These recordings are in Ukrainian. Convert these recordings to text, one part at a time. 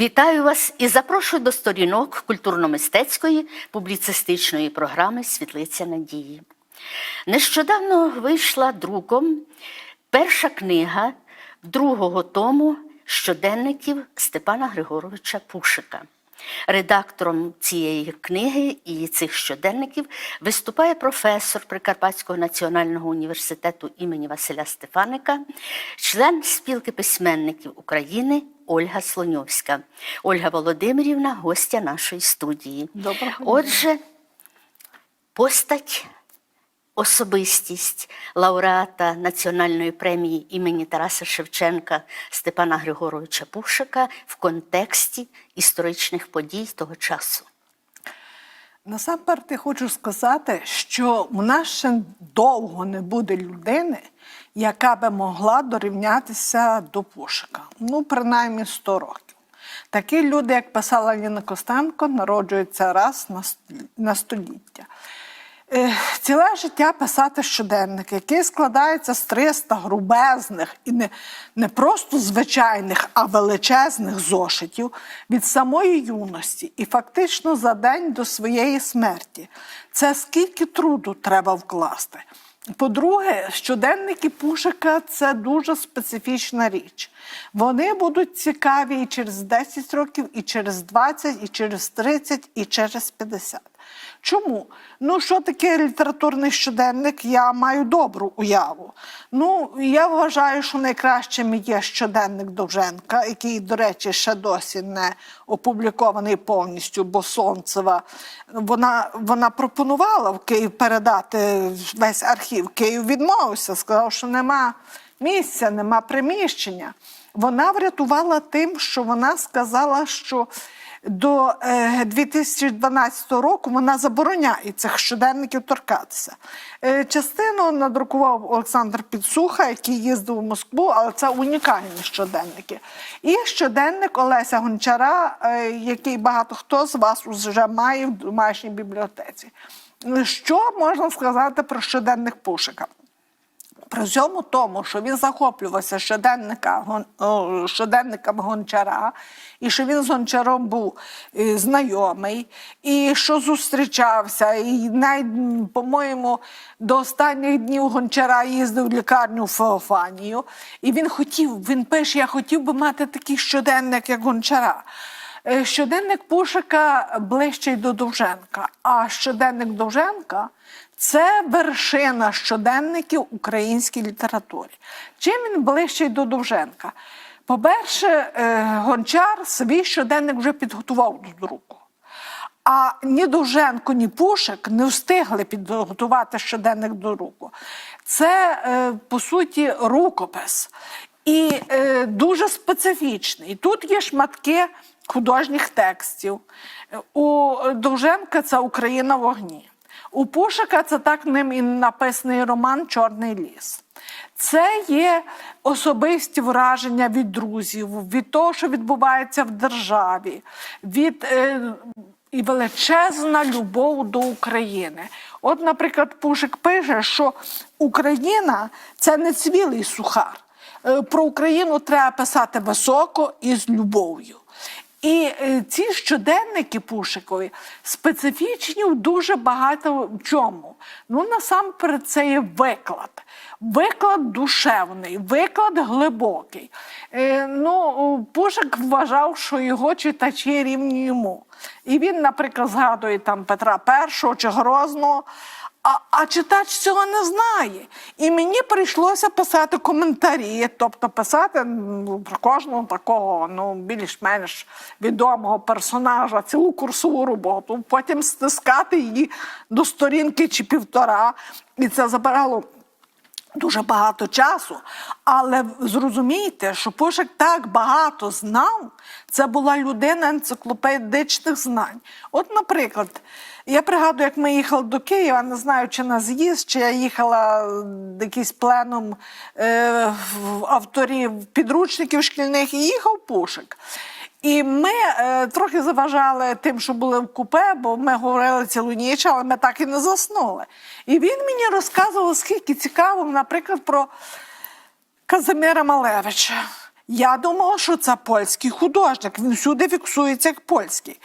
Вітаю вас і запрошую до сторінок культурно-мистецької публіцистичної програми Світлиця Надії. Нещодавно вийшла друком перша книга другого тому щоденників Степана Григоровича Пушика. Редактором цієї книги і цих щоденників виступає професор Прикарпатського національного університету імені Василя Стефаника, член спілки письменників України Ольга Слоньовська. Ольга Володимирівна, гостя нашої студії. Доброго дня. Отже, постать особистість лауреата Національної премії імені Тараса Шевченка Степана Григоровича Пушика в контексті історичних подій того часу. Насамперед я хочу сказати, що в нас ще довго не буде людини, яка би могла дорівнятися до Пушика. Ну, принаймні 100 років. Такі люди, як писала Ліна Костенко, народжуються раз на століття. Е, Ціле життя писати щоденник, який складається з 300 грубезних і не, не просто звичайних, а величезних зошитів від самої юності і фактично за день до своєї смерті. Це скільки труду треба вкласти. По-друге, щоденники Пушика це дуже специфічна річ. Вони будуть цікаві і через 10 років, і через 20, і через 30, і через 50. Чому? Ну, що таке літературний щоденник? Я маю добру уяву. Ну, я вважаю, що найкращим є щоденник Довженка, який, до речі, ще досі не опублікований повністю, бо Сонцева вона, вона пропонувала в Київ передати весь архів. Київ відмовився, сказав, що нема місця, нема приміщення. Вона врятувала тим, що вона сказала, що до е, 2012 року вона забороняє цих щоденників торкатися. Е, частину надрукував Олександр Підсуха, який їздив у Москву, але це унікальні щоденники. І щоденник Олеся Гончара, е, який багато хто з вас вже має в домашній бібліотеці. Що можна сказати про щоденник Пушика? При всьому тому, що він захоплювався щоденника, щоденником Гончара, і що він з Гончаром був е, знайомий, і що зустрічався, і по-моєму, до останніх днів Гончара їздив в лікарню в Феофанію. І він хотів, він пише, я хотів би мати такий щоденник, як Гончара. Е, Щоденник Пушика ближчий до Довженка, а щоденник Довженка це вершина щоденників українській літературі. Чим він ближчий до Довженка? По-перше, е, гончар свій щоденник вже підготував до друку. А ні Довженко, ні Пушик не встигли підготувати щоденник до руку. Це, е, по суті, рукопис. І е, дуже специфічний. Тут є шматки художніх текстів. У Довженка це Україна в огні. У Пушика це так ним і написаний роман Чорний ліс. Це є особисті враження від друзів, від того, що відбувається в державі, від е, і величезна любов до України. От, наприклад, Пушик пише, що Україна це не цвілий сухар. Е, Про Україну треба писати високо і з любов'ю. І е, ці щоденники Пушикові специфічні в дуже багато в чому. Ну, насамперед, це є виклад. Виклад душевний, виклад глибокий. Е, ну, Пушик вважав, що його читачі рівні йому. І він, наприклад, згадує там Петра І чи Грозного. А, а читач цього не знає. І мені прийшлося писати коментарі, тобто писати про кожного такого ну, більш-менш відомого персонажа, цілу курсову роботу, потім стискати її до сторінки чи півтора. І це забирало дуже багато часу. Але зрозумійте, що Пушик так багато знав, це була людина енциклопедичних знань. От, наприклад, я пригадую, як ми їхали до Києва, не знаю, чи на з'їзд, чи я їхала в якийсь пленум е, авторів підручників шкільних, і їхав Пушик. І ми е, трохи заважали тим, що були в купе, бо ми говорили цілу ніч, але ми так і не заснули. І він мені розказував, скільки цікаво, наприклад, про Казимира Малевича. Я думала, що це польський художник. Він всюди фіксується як польський.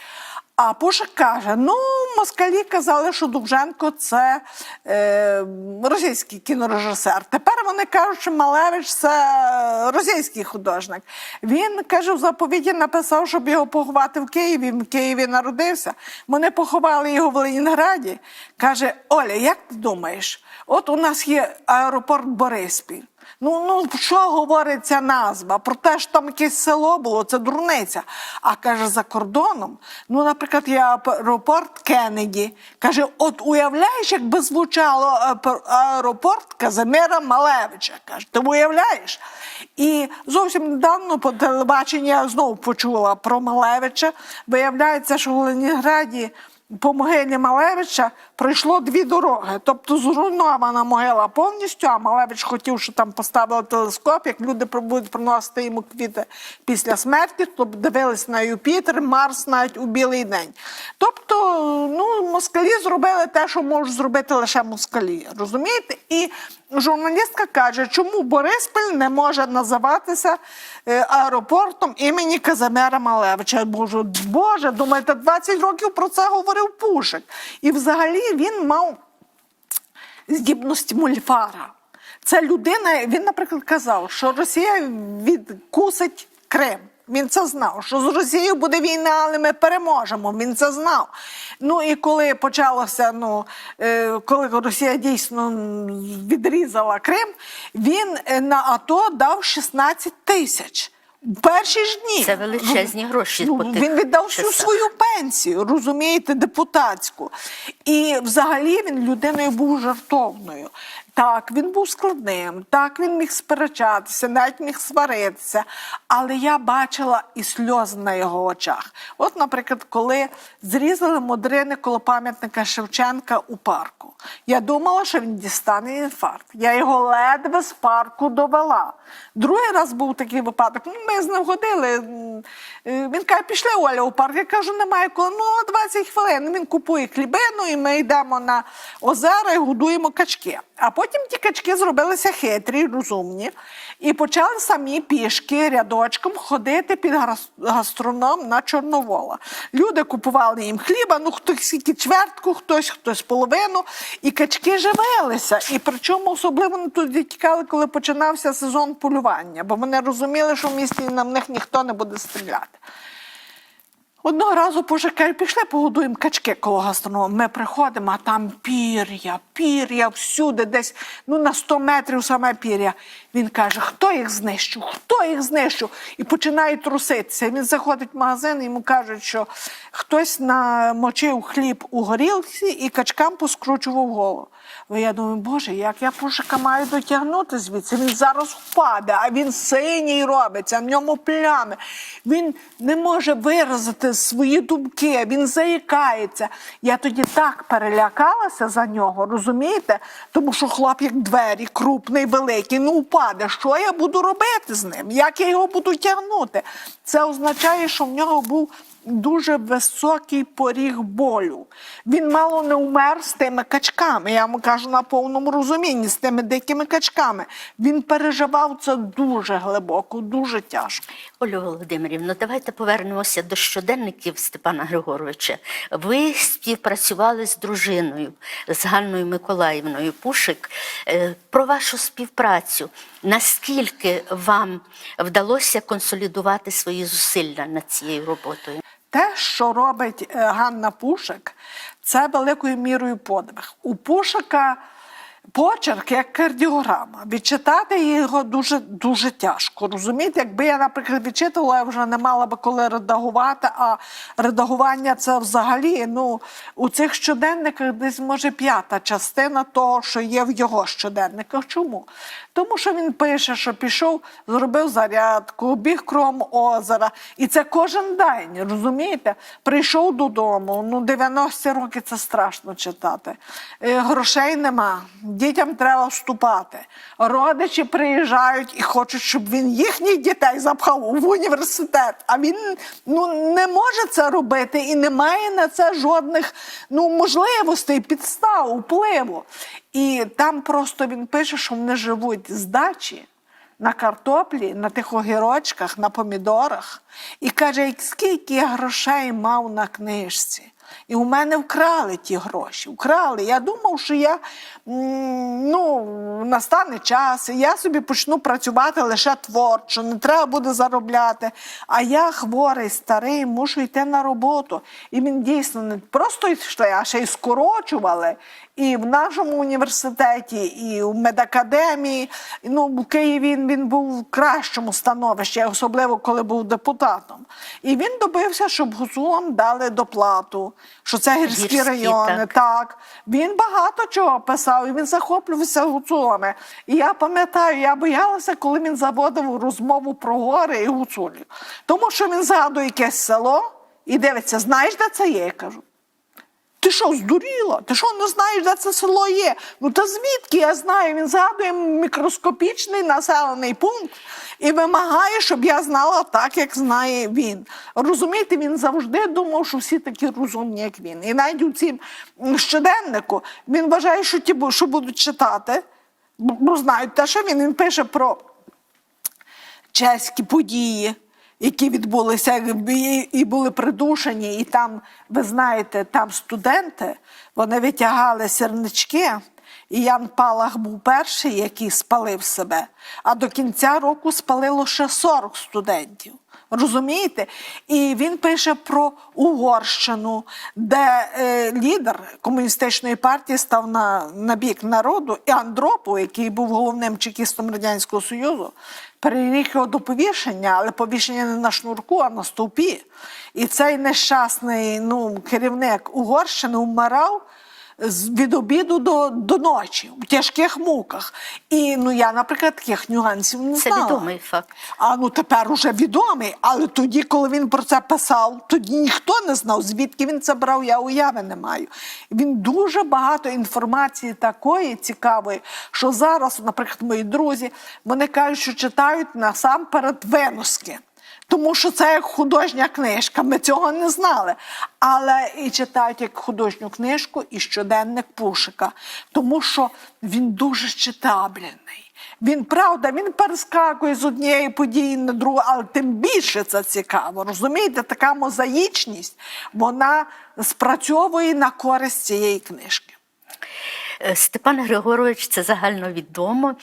А Пушик каже: ну, москалі казали, що Довженко це е, російський кінорежисер. Тепер вони кажуть, що Малевич це російський художник. Він каже, в заповіті написав, щоб його поховати в Києві. Він в Києві народився. Вони поховали його в Ленінграді. Каже: Оля, як ти думаєш? От у нас є аеропорт Бориспіль. Ну, ну що говорить ця назва? Про те, що там якесь село було, це дурниця. А каже, за кордоном, ну, наприклад, є аеропорт Кеннеді. Каже, от уявляєш, якби звучало аепор- аеропорт Казимира Малевича. Каже, ти уявляєш? І зовсім недавно по телебаченню я знову почула про Малевича. Виявляється, що в Ленінграді по могилі Малевича пройшло дві дороги. Тобто зруйнована могила повністю, а Малевич хотів, щоб там поставили телескоп, як люди будуть приносити йому квіти після смерті, то дивились на Юпітер, Марс навіть у білий день. Тобто, ну, москалі зробили те, що можуть зробити лише москалі. Розумієте? І журналістка каже, чому Бориспіль не може називатися е, аеропортом імені Казимира Малевича. Боже, Боже, думаєте, 20 років про це говорив Пушик. І взагалі він мав здібності мульфара. Це людина, він, наприклад, казав, що Росія відкусить Крим. Він це знав, що з Росією буде війна, але ми переможемо. Він це знав. Ну і коли почалося, ну е, коли Росія дійсно відрізала Крим, він е, на АТО дав 16 тисяч. Перші ж дні Це величезні гроші Ну, по тих він віддав всю свою пенсію, розумієте, депутатську. І взагалі він людиною був жартовною. Так, він був складним, так він міг сперечатися, навіть міг сваритися. Але я бачила і сльози на його очах. От, наприклад, коли зрізали модрини коло пам'ятника Шевченка у парку. Я думала, що він дістане інфаркт. Я його ледве з парку довела. Другий раз був такий випадок. Ну, ми з ним ходили. е, Він каже, пішли Оля у парк. Я кажу, немає коли. Ну, 20 хвилин. Він купує хлібину, і ми йдемо на озера і годуємо качки. А потім ті качки зробилися хитрі, розумні, і почали самі пішки рядочком ходити під гастроном на Чорновола. Люди купували їм хліба, ну хтось скільки чвертку, хтось, хтось половину, і качки живилися. І причому особливо вони туди тікали, коли починався сезон полювання, бо вони розуміли, що в місті на них ніхто не буде стріляти. Одного разу Боже пішли погодуємо качки коло гастронома. Ми приходимо, а там пір'я, пір'я всюди, десь ну, на 100 метрів саме пір'я. Він каже, хто їх знищив, хто їх знищив? І починає труситися. Він заходить в магазин, і йому кажуть, що хтось намочив хліб у горілці і качкам поскручував голову. Бо я думаю, Боже, як я пушика маю дотягнути звідси? Він зараз впаде, а він синій робиться, в ньому плями. Він не може виразити свої думки, він заїкається. Я тоді так перелякалася за нього, розумієте? Тому що хлоп як двері, крупний, великий, ну впаде. Що я буду робити з ним? Як я його буду тягнути? Це означає, що в нього був дуже високий поріг болю. Він мало не умер з тими качками. Я вам кажу на повному розумінні, з тими дикими качками. Він переживав це дуже глибоко, дуже тяжко. Олю Володимирівно, давайте повернемося до щоденників Степана Григоровича. Ви співпрацювали з дружиною, з Ганною Миколаївною Пушик. Е, Про вашу співпрацю. Наскільки вам вдалося консолідувати свої зусилля над цією роботою? Те, що робить е, Ганна Пушик, це великою мірою подвиг. У Пушика почерк як кардіограма. Відчитати його дуже дуже тяжко. Розумієте, якби я, наприклад, відчитувала, я вже не мала би коли редагувати, а редагування це взагалі ну, у цих щоденниках десь може п'ята частина того, що є в його щоденниках. Чому? Тому що він пише, що пішов, зробив зарядку, біг кром озера. І це кожен день, розумієте? Прийшов додому. Ну, 90 років це страшно читати. Е, Грошей нема, дітям треба вступати. Родичі приїжджають і хочуть, щоб він їхніх дітей запхав в університет. А він ну, не може це робити і не має на це жодних ну, можливостей, підстав, впливу. І там просто він пише, що вони живуть з дачі на картоплі, на тих огірочках, на помідорах. І каже, скільки я грошей мав на книжці. І у мене вкрали ті гроші. Вкрали. Я думав, що я ну, настане час, і я собі почну працювати лише творчо, не треба буде заробляти. А я хворий, старий, мушу йти на роботу. І він дійсно не просто йшли, а ще й скорочували. І в нашому університеті, і в медакадемії. Ну, в Києві він, він був в кращому становищі, особливо коли був депутатом. І він добився, щоб гуцулам дали доплату, що це гірські, Гірські, райони. так. Так, він багато чого писав, і він захоплювався гуцулами. І я пам'ятаю, я боялася, коли він заводив розмову про гори і гуцулів. Тому що він згадує якесь село і дивиться, знаєш, де це є? Я кажу. Ти що, здуріла? Ти що не знаєш, де це село є? Ну та звідки я знаю? Він згадує мікроскопічний населений пункт і вимагає, щоб я знала так, як знає він. Розумієте, він завжди думав, що всі такі розумні, як він. І навіть у цім щоденнику він вважає, що ті, що будуть читати, бо знають те, що він, він пише про чеські події, які відбулися і- були придушені, і там, ви знаєте, там студенти вони витягали сірнички. І Ян Палах був перший, який спалив себе, а до кінця року спалило ще 40 студентів. Розумієте? І він пише про Угорщину, де е, лідер комуністичної партії став на, на бік народу, і Андропов, який був головним чекістом Радянського Союзу, переріг його до повішення, але повішення не на шнурку, а на стовпі. І цей нещасний ну, керівник Угорщини вмирав від обіду до, до ночі в тяжких муках. І ну я, наприклад, таких нюансів не Це відомий факт. А ну тепер уже відомий. Але тоді, коли він про це писав, тоді ніхто не знав, звідки він це брав, я уяви не маю. Він дуже багато інформації такої цікавої, що зараз, наприклад, мої друзі, вони кажуть, що читають насамперед виноски. Тому що це як художня книжка, ми цього не знали. Але і читають як художню книжку і щоденник Пушика, тому що він дуже читабельний. Він правда, він перескакує з однієї події на другу, але тим більше це цікаво. Розумієте, така мозаїчність вона спрацьовує на користь цієї книжки. Е, Степан Григорович, це загальновідомо,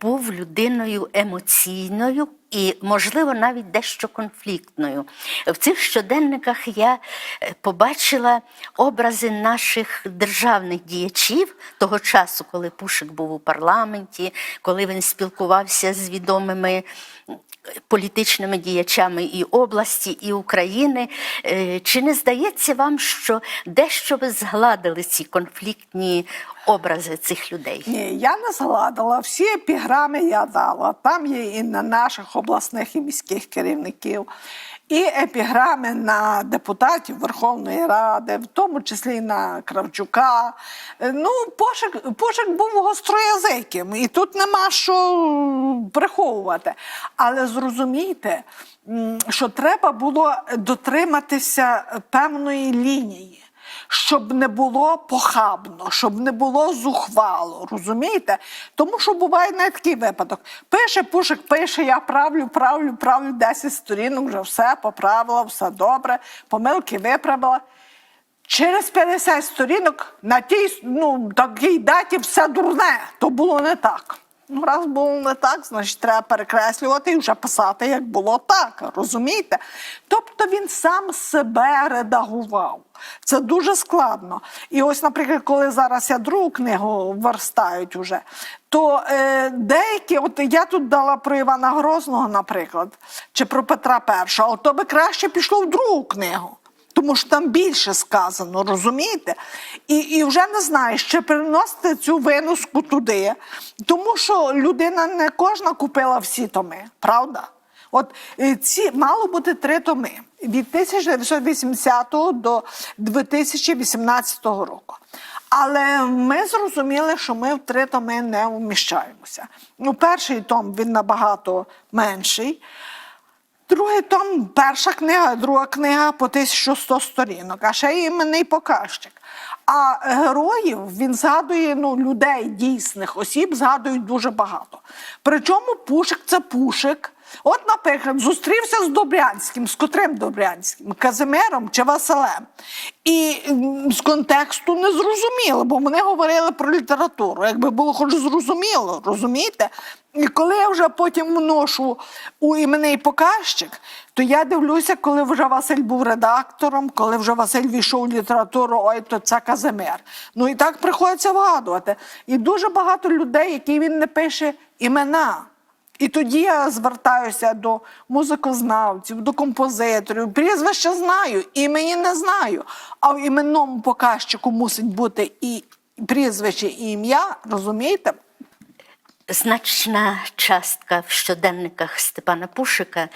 був людиною емоційною і, можливо, навіть дещо конфліктною. В цих щоденниках я е, побачила образи наших державних діячів того часу, коли Пушик був у парламенті, коли він спілкувався з відомими політичними діячами і області, і України. Е, Чи не здається вам, що дещо ви згладили ці конфліктні образи цих людей? Ні, я не згладила. Всі епіграми я дала. Там є і на наших обласних і міських керівників, і епіграми на депутатів Верховної Ради, в тому числі і на Кравчука. Е, Ну, Пошик, Пошик був гостроязиким, і тут нема що приховувати. Але зрозумійте, що треба було дотриматися певної лінії щоб не було похабно, щоб не було зухвало, розумієте? Тому що буває навіть такий випадок. Пише Пушик, пише, я правлю, правлю, правлю 10 сторінок, вже все поправила, все добре, помилки виправила. Через 50 сторінок на тій ну, такій даті все дурне, то було не так. Ну, раз було не так, значить треба перекреслювати і вже писати, як було так. Розумієте? Тобто він сам себе редагував. Це дуже складно. І ось, наприклад, коли зараз я другу книгу верстають уже, то е, деякі, от я тут дала про Івана Грозного, наприклад, чи про Петра І, от то би краще пішло в другу книгу. Тому що там більше сказано, розумієте? І, і вже не знаєш, чи переносити цю виноску туди, тому що людина не кожна купила всі томи, правда? От е, ці мало бути три томи від 1980 до 2018 року. Але ми зрозуміли, що ми в три томи не вміщаємося. Ну, перший том він набагато менший. Другий том, перша книга, друга книга по 1100 сторінок, а ще й іменний показчик. А героїв він згадує ну, людей, дійсних осіб, згадують дуже багато. Причому Пушик це Пушик. От, наприклад, зустрівся з Добрянським, з котрим Добрянським, Казимиром чи Василем. І з контексту не зрозуміло, бо вони говорили про літературу. Якби було хоч зрозуміло, розумієте? І коли я вже потім вношу у іменний показчик, то я дивлюся, коли вже Василь був редактором, коли вже Василь війшов у літературу, ой, то це Казимир. Ну і так приходиться вгадувати. І дуже багато людей, які він не пише імена. І тоді я звертаюся до музикознавців, до композиторів. Прізвище знаю, імені не знаю. А в іменному показчику мусить бути і прізвище, і ім'я, розумієте? Значна частка в щоденниках Степана Пушика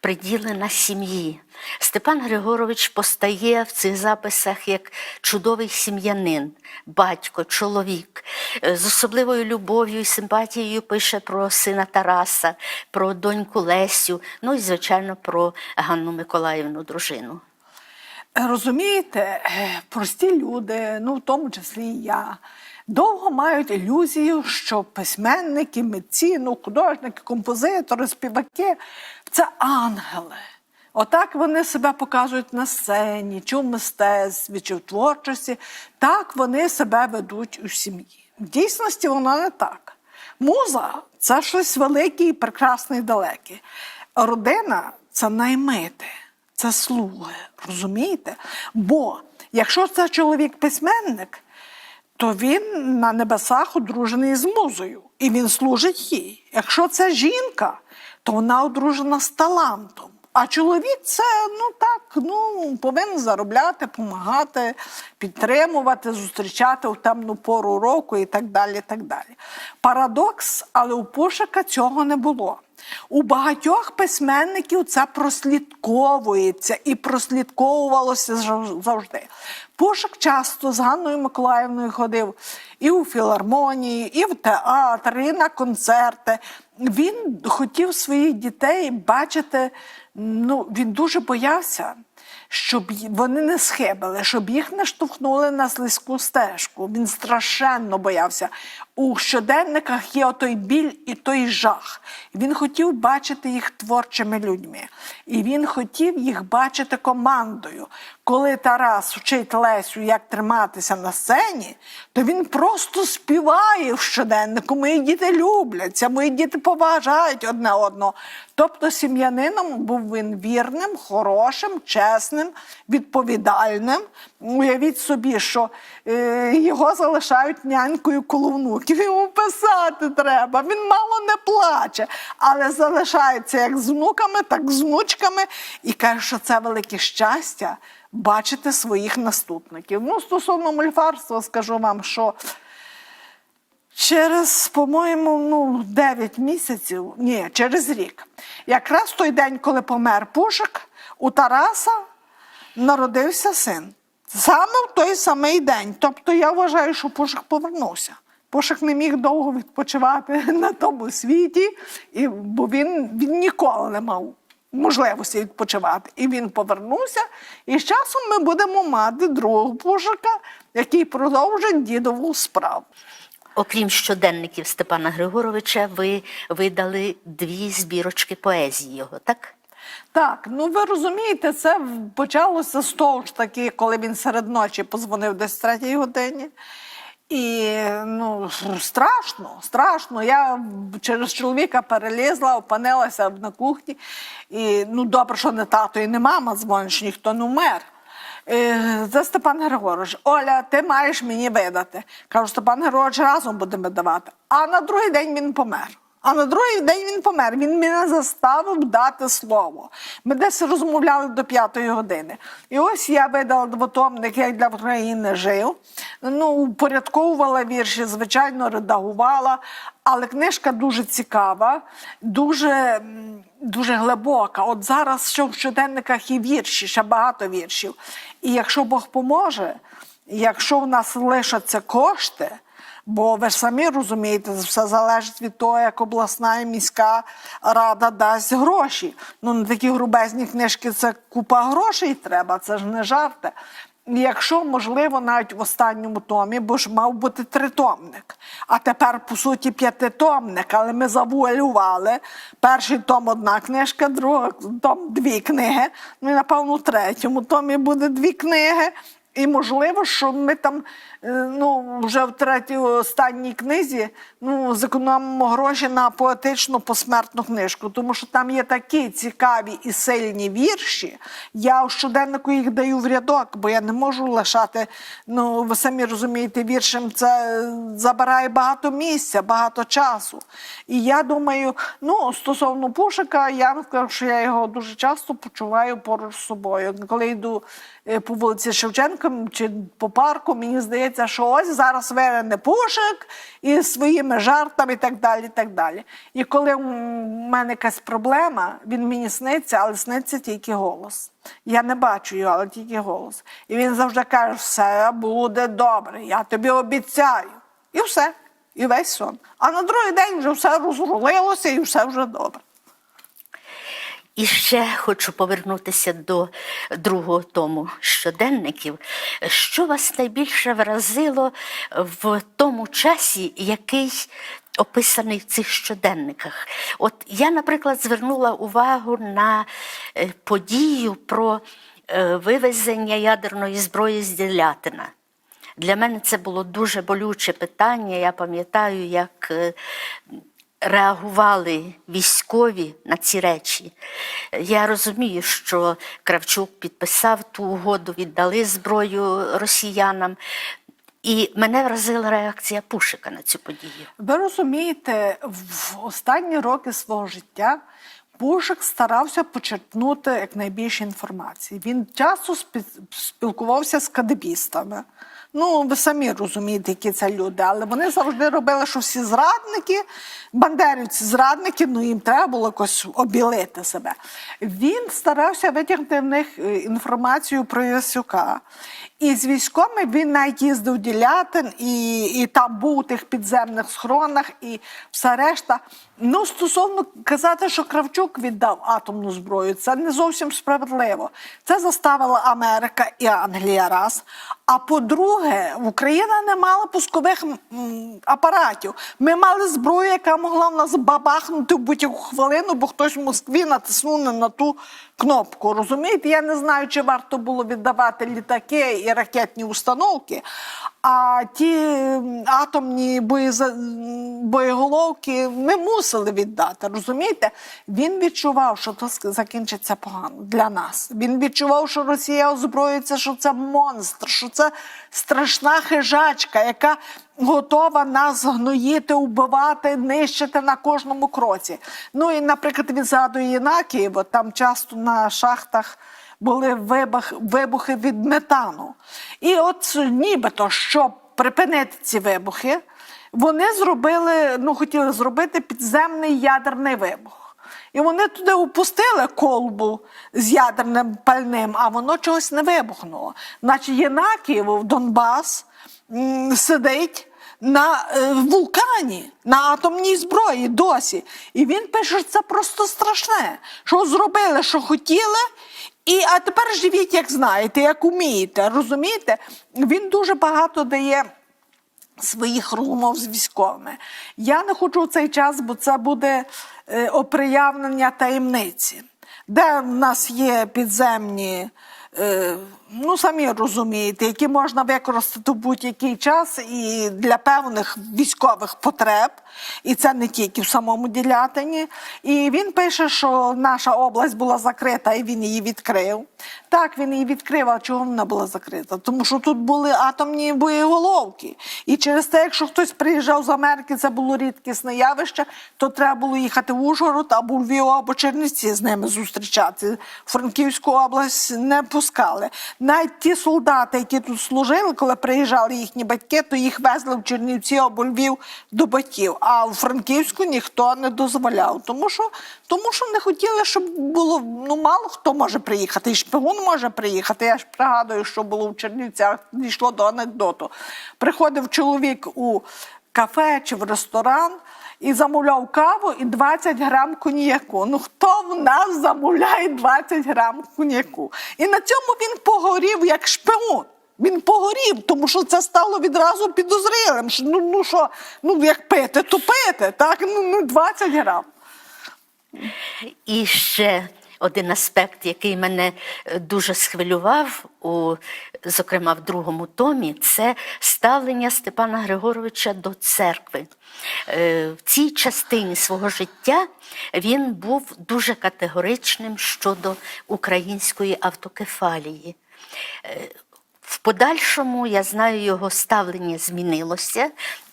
приділена сім'ї. Степан Григорович постає в цих записах як чудовий сім'янин, батько, чоловік. З особливою любов'ю і симпатією пише про сина Тараса, про доньку Лесю, ну і, звичайно, про Ганну Миколаївну, дружину. Розумієте, е, прості люди, ну в тому числі і я, довго мають ілюзію, що письменники, митці, художники, композитори, співаки це ангели. Отак вони себе показують на сцені, чи в мистецтві, чи в творчості. Так вони себе ведуть у сім'ї. В дійсності воно не так. Муза це щось велике і прекрасне і далеке. Родина це наймити це слуги, розумієте? Бо якщо це чоловік-письменник, то він на небесах одружений з музою, і він служить їй. Якщо це жінка, то вона одружена з талантом. А чоловік це ну так, ну повинен заробляти, допомагати, підтримувати, зустрічати в темну пору року і так далі. так далі. Парадокс, але у Пушика цього не було. У багатьох письменників це прослідковується і прослідковувалося завжди. Пушик часто з Ганною Миколаївною ходив і у філармонії, і в театр, і на концерти. Він хотів своїх дітей бачити. Ну, він дуже боявся, щоб вони не схибили, щоб їх не штовхнули на слизьку стежку. Він страшенно боявся. У щоденниках є отой біль і той жах. Він хотів бачити їх творчими людьми. І він хотів їх бачити командою. Коли Тарас вчить Лесю, як триматися на сцені, то він просто співає в щоденнику. Мої діти любляться, мої діти поважають одне одного. Тобто сім'янином був він вірним, хорошим, чесним, відповідальним. Уявіть собі, що е, його залишають нянькою коло внуків. Йому писати треба. Він мало не плаче, але залишається як з внуками, так з внучками, і каже, що це велике щастя бачити своїх наступників. Ну, стосовно мольфарства, скажу вам, що Через, по-моєму, ну, 9 місяців, ні, через рік. Якраз той день, коли помер Пушик, у Тараса народився син. Саме в той самий день. Тобто я вважаю, що Пушик повернувся. Пушик не міг довго відпочивати на тому світі, і, бо він, він ніколи не мав можливості відпочивати. І він повернувся, і з часом ми будемо мати другого Пушика, який продовжить дідову справу. Окрім щоденників Степана Григоровича, ви видали дві збірочки поезії його, так? Так, ну ви розумієте, це почалося з того ж таки, коли він серед ночі позвонив десь третій годині. І ну, страшно, страшно. Я через чоловіка перелізла, опинилася на кухні. І ну, добре, що не тато і не мама дзвонить, що ніхто не вмер. Е, Це Степан Григорович. Оля, ти маєш мені видати. Кажу, Степан Григорович разом будемо давати. А на другий день він помер. А на другий день він помер. Він мене заставив дати слово. Ми десь розмовляли до п'ятої години. І ось я видала двотомник, як для України жив. Ну, упорядковувала вірші, звичайно, редагувала. Але книжка дуже цікава, дуже, дуже глибока. От зараз що в щоденниках і вірші, ще багато віршів. І якщо Бог поможе, якщо в нас лишаться кошти, Бо ви ж самі розумієте, все залежить від того, як обласна і міська рада дасть гроші. Ну, на такі грубезні книжки це купа грошей треба, це ж не жарти. Якщо можливо, навіть в останньому томі, бо ж мав бути тритомник, а тепер, по суті, п'ятитомник, але ми завуалювали. Перший том одна книжка, другий том дві книги. Ну і напевно, в третьому томі буде дві книги. І можливо, що ми там ну, вже в третій останній книзі ну, зекономимо гроші на поетичну посмертну книжку, тому що там є такі цікаві і сильні вірші. Я у щоденнику їх даю в рядок, бо я не можу лишати. Ну, ви самі розумієте, віршем це е, забирає багато місця, багато часу. І я думаю, ну, стосовно Пушика, я вам скажу, що я його дуже часто почуваю поруч з собою. Коли йду е, по вулиці Шевченка чи по парку, мені здається, що ось зараз вирине Пушик із своїми жартами і так далі. І так далі. І коли в мене якась проблема, він мені сниться, але сниться тільки голос. Я не бачу його, але тільки голос. І він завжди каже: все буде добре, я тобі обіцяю. І все. І весь сон. А на другий день вже все розрулилося і все вже добре. І ще хочу повернутися до другого тому щоденників. Що вас найбільше вразило в тому часі, який описаний в цих щоденниках? От я, наприклад, звернула увагу на е, подію про е, вивезення ядерної зброї з Ділятина. Для мене це було дуже болюче питання. Я пам'ятаю, як е, реагували військові на ці речі. Я розумію, що Кравчук підписав ту угоду, віддали зброю росіянам. І мене вразила реакція Пушика на цю подію. Ви розумієте, в останні роки свого життя Пушик старався почерпнути якнайбільше інформації. Він часто спі- спілкувався з кадебістами. Ну, ви самі розумієте, які це люди, але вони завжди робили, що всі зрадники, бандерівці зрадники, ну їм треба було якось обілити себе. Він старався витягнути в них е, інформацію про Ясюка. І з військовими він навіть їздив Ділятин і, і там був у тих підземних схронах, і все решта. Ну, стосовно казати, що Кравчук віддав атомну зброю, це не зовсім справедливо. Це заставила Америка і Англія раз. А по-друге, Україна не мала пускових апаратів. Ми мали зброю, яка могла в нас бабахнути в будь-яку хвилину, бо хтось в Москві натиснув на ту кнопку. Розумієте, я не знаю, чи варто було віддавати літаки ракетні установки. А ті атомні боєголовки ми мусили віддати. Розумієте? Він відчував, що то закінчиться погано для нас. Він відчував, що Росія озброїться, що це монстр, що це страшна хижачка, яка готова нас гноїти, убивати, нищити на кожному кроці. Ну і, наприклад, він згадує Єнакієво, там часто на шахтах були вибухи від метану. І от нібито, щоб припинити ці вибухи, вони зробили, ну хотіли зробити підземний ядерний вибух. І вони туди опустили колбу з ядерним пальним, а воно чогось не вибухнуло. Наче Єнакієво в Донбас сидить на е, вулкані, на атомній зброї досі. І він пише, що це просто страшне. Що зробили, що хотіли, і а тепер живіть, як знаєте, як умієте. Розумієте? Він дуже багато дає. Своїх розмов з військовими. Я не хочу в цей час, бо це буде е, оприявнення таємниці, де в нас є підземні, е, ну самі розумієте, які можна використати в будь-який час і для певних військових потреб, і це не тільки в самому Ділятині. І він пише, що наша область була закрита, і він її відкрив. Так, він її відкрив, а чого вона була закрита? Тому що тут були атомні боєголовки. І через те, якщо хтось приїжджав з Америки, це було рідкісне явище, то треба було їхати в Ужгород або Львів, або Чернівці з ними зустрічати. Франківську область не пускали. Навіть ті солдати, які тут служили, коли приїжджали їхні батьки, то їх везли в Чернівці або Львів до батьків. А у Франківську ніхто не дозволяв, тому що, тому що не хотіли, щоб було ну мало хто може приїхати. І шпигун може приїхати. Я ж пригадую, що було в Чернівцях, дійшло до анекдоту. Приходив чоловік у кафе чи в ресторан. І замовляв каву і 20 грам коньяку. Ну хто в нас замовляє 20 грам коньяку? І на цьому він погорів як шпион. Він погорів, тому що це стало відразу підозрілим. Ну, ну що, ну як пити, то пити, так? Ну, ну 20 грам. І ще один аспект, який мене е, дуже схвилював, у, зокрема в другому томі, це ставлення Степана Григоровича до церкви. Е, В цій частині свого життя він був дуже категоричним щодо української автокефалії. Е, В подальшому я знаю, його ставлення змінилося.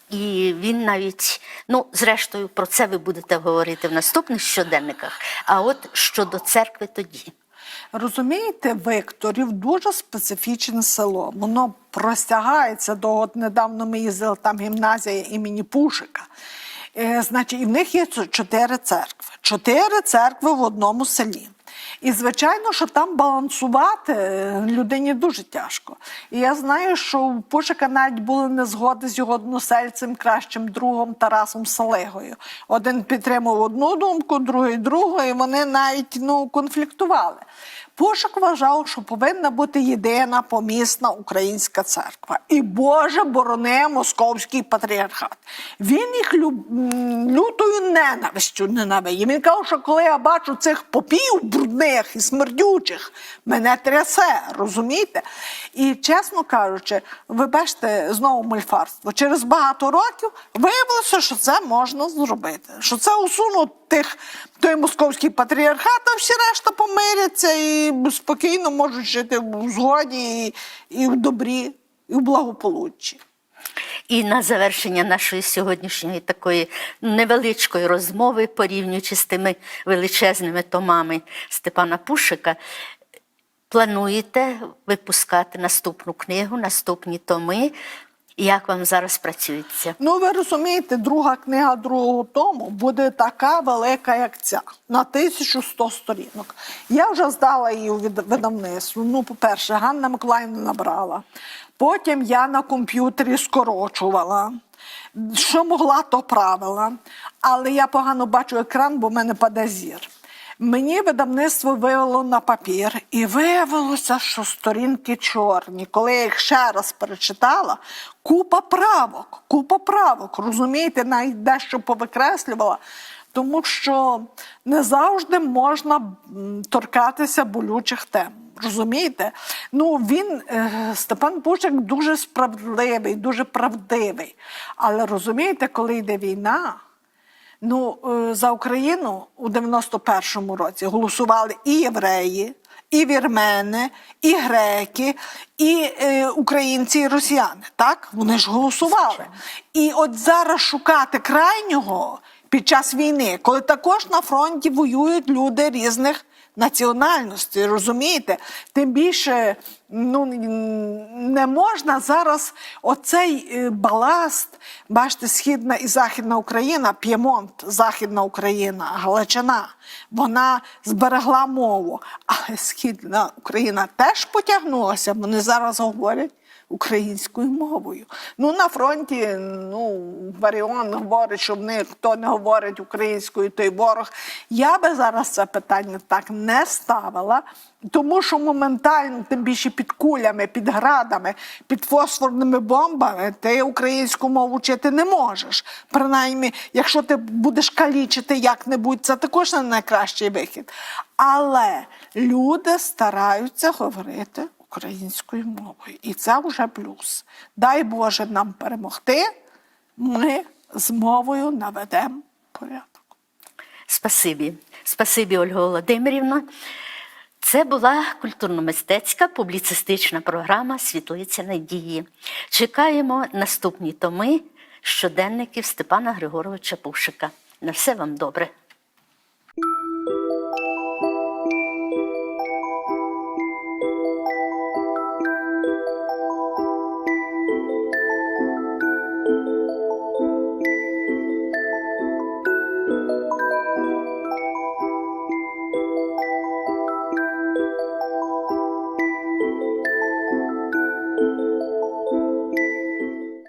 І він навіть, ну, зрештою, про це ви будете говорити в наступних щоденниках. А от щодо церкви тоді. Розумієте, Викторів дуже специфічне село. Воно простягається до от недавно ми їздили там гімназія імені Пушика. Е, значить, і в них є чотири церкви. Чотири церкви в одному селі. І звичайно, що там балансувати е, людині дуже тяжко. І я знаю, що у Пушика навіть були незгоди з його односельцем, кращим другом Тарасом Салигою. Один підтримував одну думку, другий другу, і вони навіть ну, конфліктували. Пушик вважав, що повинна бути єдина помісна українська церква. І Боже борони московський патріархат. Він їх люб... м, лютою ненавистю ненавидів. Він казав, що коли я бачу цих попів брудних і смердючих, мене трясе, розумієте? І чесно кажучи, ви бачите знову мольфарство. Через багато років виявилося, що це можна зробити. Що це усунуть тих той московський патріархат, а всі решта помиряться і спокійно можуть жити в згоді і, і в добрі, і в благополуччі. І на завершення нашої сьогоднішньої такої невеличкої розмови, порівнюючи з тими величезними томами Степана Пушика, плануєте випускати наступну книгу, наступні томи. Як вам зараз працюється? Ну, ви розумієте, друга книга другого тому буде така велика, як ця, на 1100 сторінок. Я вже здала її у видавництво. Ну, по-перше, Ганна Миколаївна набрала. Потім я на комп'ютері скорочувала. Що могла, то правила. Але я погано бачу екран, бо в мене паде зір. Мені видавництво вивело на папір, і виявилося, що сторінки чорні. Коли я їх ще раз перечитала, купа правок, купа правок. Розумієте, навіть дещо повикреслювала, тому що не завжди можна торкатися болючих тем. Розумієте? Ну він е, Степан Пушик дуже справедливий, дуже правдивий. Але розумієте, коли йде війна. Ну, е, за Україну у 91-му році голосували і євреї, і вірмени, і греки, і е, українці, і росіяни. Так? Вони ж голосували. І от зараз шукати крайнього під час війни, коли також на фронті воюють люди різних національності, розумієте? Тим більше ну, не можна зараз оцей е, баласт, бачите, Східна і Західна Україна, П'ємонт, Західна Україна, Галичина, вона зберегла мову, але Східна Україна теж потягнулася, вони зараз говорять українською мовою. Ну, на фронті, ну, Варіон говорить, що в них хто не говорить українською, той ворог. Я би зараз це питання так не ставила, тому що моментально, тим більше під кулями, під градами, під фосфорними бомбами, ти українську мову вчити не можеш. Принаймні, якщо ти будеш калічити як-небудь, це також не найкращий вихід. Але люди стараються говорити українською мовою. І це вже плюс. Дай Боже нам перемогти, ми з мовою наведемо порядок. Спасибі. Спасибі, Ольга Володимирівна. Це була культурно-мистецька публіцистична програма Світлиця надії. Чекаємо наступні томи щоденників Степана Григоровича Пушика. На все вам добре.